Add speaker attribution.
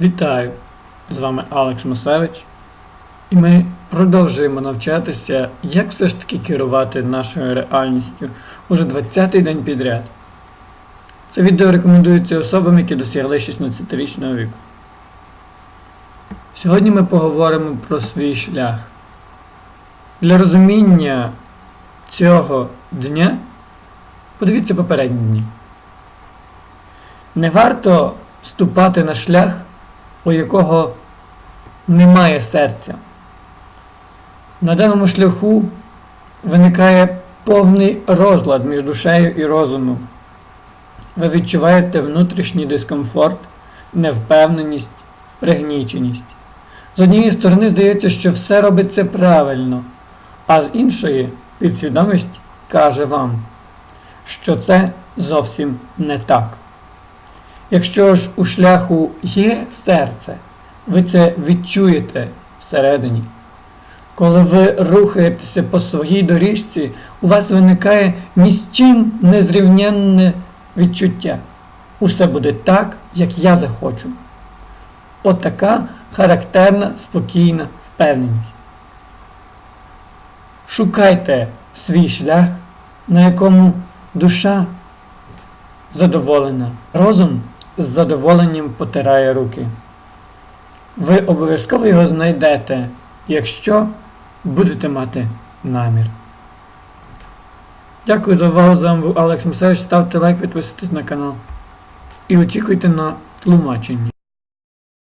Speaker 1: Вітаю! З вами Алекс Мусевич. І ми продовжуємо навчатися, як все ж таки керувати нашою реальністю уже 20-й день підряд. Це відео рекомендується особам, які досягли 16-річного віку. Сьогодні ми поговоримо про свій шлях. Для розуміння цього дня подивіться попередні дні. Не варто ступати на шлях, у якого немає серця. На даному шляху виникає повний розлад між душею і розумом. Ви відчуваєте внутрішній дискомфорт, невпевненість, пригніченість. З однієї сторони здається, що все робиться правильно, а з іншої підсвідомість каже вам, що це зовсім не так. Якщо ж у шляху є серце, ви це відчуєте всередині. Коли ви рухаєтеся по своїй доріжці, у вас виникає ні з чим незрівнянне відчуття. Усе буде так, як я захочу. Отака характерна, спокійна впевненість. Шукайте свій шлях, на якому душа задоволена, розум з задоволенням потирає руки. Ви обов'язково його знайдете, якщо будете мати намір. Дякую за увагу. З вами був Алекс Мусевич. Ставте лайк, підписуйтесь на канал. І очікуйте на тлумачення.